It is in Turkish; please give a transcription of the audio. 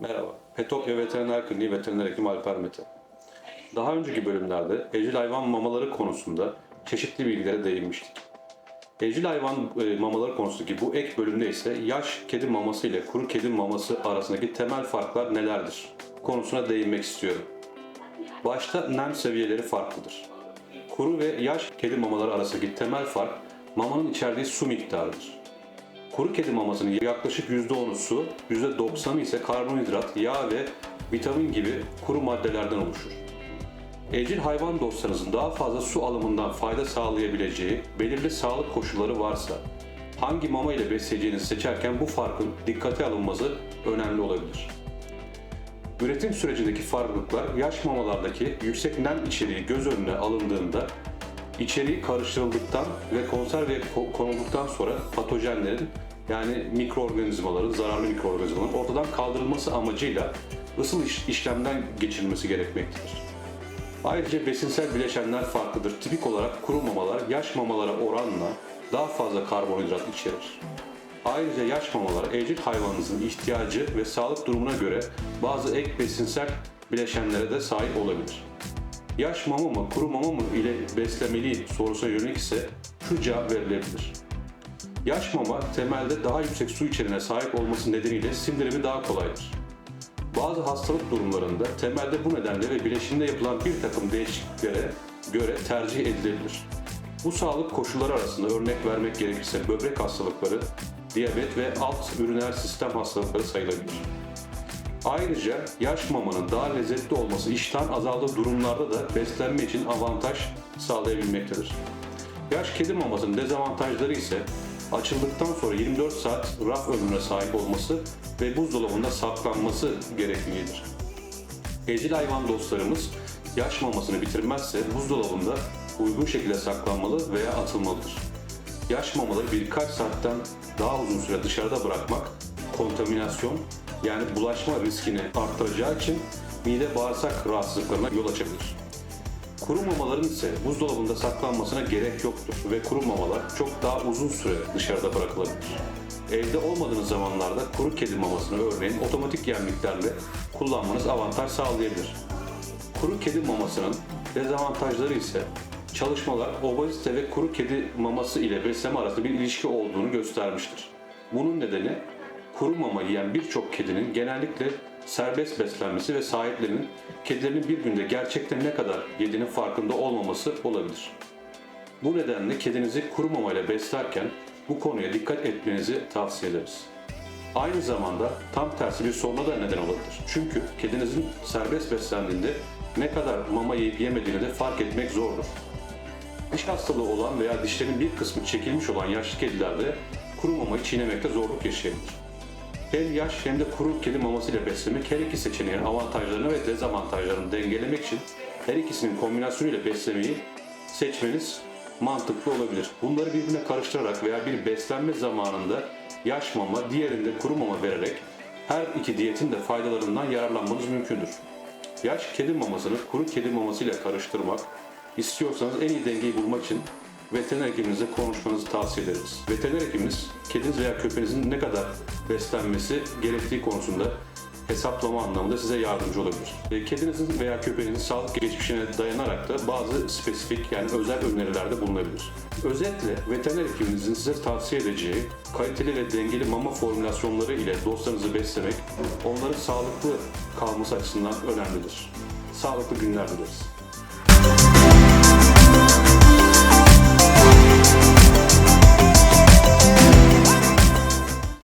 Merhaba, Petopya Veteriner Kliniği Veteriner Hekim Alper Mete. Daha önceki bölümlerde evcil hayvan mamaları konusunda çeşitli bilgilere değinmiştik. Evcil hayvan e, mamaları konusundaki bu ek bölümde ise yaş kedi maması ile kuru kedi maması arasındaki temel farklar nelerdir konusuna değinmek istiyorum. Başta nem seviyeleri farklıdır. Kuru ve yaş kedi mamaları arasındaki temel fark mamanın içerdiği su miktarıdır. Kuru kedi mamasının yaklaşık %10'u su, %90'ı ise karbonhidrat, yağ ve vitamin gibi kuru maddelerden oluşur. Evcil hayvan dostlarınızın daha fazla su alımından fayda sağlayabileceği belirli sağlık koşulları varsa, hangi mama ile besleyeceğinizi seçerken bu farkın dikkate alınması önemli olabilir. Üretim sürecindeki farklılıklar yaş mamalardaki yüksek nem içeriği göz önüne alındığında içeriği karıştırıldıktan ve konserve ko- konulduktan sonra patojenlerin yani mikroorganizmaların, zararlı mikroorganizmaların ortadan kaldırılması amacıyla ısıl iş- işlemden geçirilmesi gerekmektedir. Ayrıca besinsel bileşenler farklıdır. Tipik olarak kuru mamalar yaş mamalara oranla daha fazla karbonhidrat içerir. Ayrıca yaş mamalar evcil hayvanınızın ihtiyacı ve sağlık durumuna göre bazı ek besinsel bileşenlere de sahip olabilir. Yaş mama mı, kuru mama mı ile beslemeliyim sorusuna yönelik ise şu cevap verilebilir. Yaş mama temelde daha yüksek su içeriğine sahip olması nedeniyle sindirimi daha kolaydır. Bazı hastalık durumlarında temelde bu nedenle ve bileşimde yapılan bir takım değişikliklere göre tercih edilebilir. Bu sağlık koşulları arasında örnek vermek gerekirse böbrek hastalıkları, diyabet ve alt üriner sistem hastalıkları sayılabilir. Ayrıca yaş mamanın daha lezzetli olması iştahın azaldığı durumlarda da beslenme için avantaj sağlayabilmektedir. Yaş kedi mamasının dezavantajları ise açıldıktan sonra 24 saat raf ömrüne sahip olması ve buzdolabında saklanması gerekliliğidir. Evcil hayvan dostlarımız yaş mamasını bitirmezse buzdolabında uygun şekilde saklanmalı veya atılmalıdır. Yaş mamaları birkaç saatten daha uzun süre dışarıda bırakmak kontaminasyon yani bulaşma riskini arttıracağı için mide bağırsak rahatsızlıklarına yol açabilir. Kuru mamaların ise buzdolabında saklanmasına gerek yoktur ve kuru mamalar çok daha uzun süre dışarıda bırakılabilir. Evde olmadığınız zamanlarda kuru kedi mamasını örneğin otomatik yemliklerle kullanmanız avantaj sağlayabilir. Kuru kedi mamasının dezavantajları ise çalışmalar obezite ve kuru kedi maması ile besleme arasında bir ilişki olduğunu göstermiştir. Bunun nedeni kuru mama yiyen birçok kedinin genellikle serbest beslenmesi ve sahiplerinin kedilerinin bir günde gerçekten ne kadar yediğinin farkında olmaması olabilir. Bu nedenle kedinizi kuru mama ile beslerken bu konuya dikkat etmenizi tavsiye ederiz. Aynı zamanda tam tersi bir soruna da neden olabilir. Çünkü kedinizin serbest beslendiğinde ne kadar mama yiyip yemediğini de fark etmek zordur. Diş hastalığı olan veya dişlerin bir kısmı çekilmiş olan yaşlı kedilerde kuru mamayı çiğnemekte zorluk yaşayabilir. Hem yaş hem de kuru kedi mamasıyla beslemek her iki seçeneğin avantajlarını ve dezavantajlarını dengelemek için her ikisinin kombinasyonuyla beslemeyi seçmeniz mantıklı olabilir. Bunları birbirine karıştırarak veya bir beslenme zamanında yaş mama, diğerinde kuru mama vererek her iki diyetin de faydalarından yararlanmanız mümkündür. Yaş kedi mamasını kuru kedi mamasıyla karıştırmak istiyorsanız en iyi dengeyi bulmak için veteriner hekiminizle konuşmanızı tavsiye ederiz. Veteriner hekiminiz kediniz veya köpeğinizin ne kadar beslenmesi gerektiği konusunda hesaplama anlamında size yardımcı olabilir. E, Kedinizin veya köpeğinizin sağlık geçmişine dayanarak da bazı spesifik yani özel önerilerde bulunabilir. Özetle veteriner hekiminizin size tavsiye edeceği kaliteli ve dengeli mama formülasyonları ile dostlarınızı beslemek onların sağlıklı kalması açısından önemlidir. Sağlıklı günler dileriz.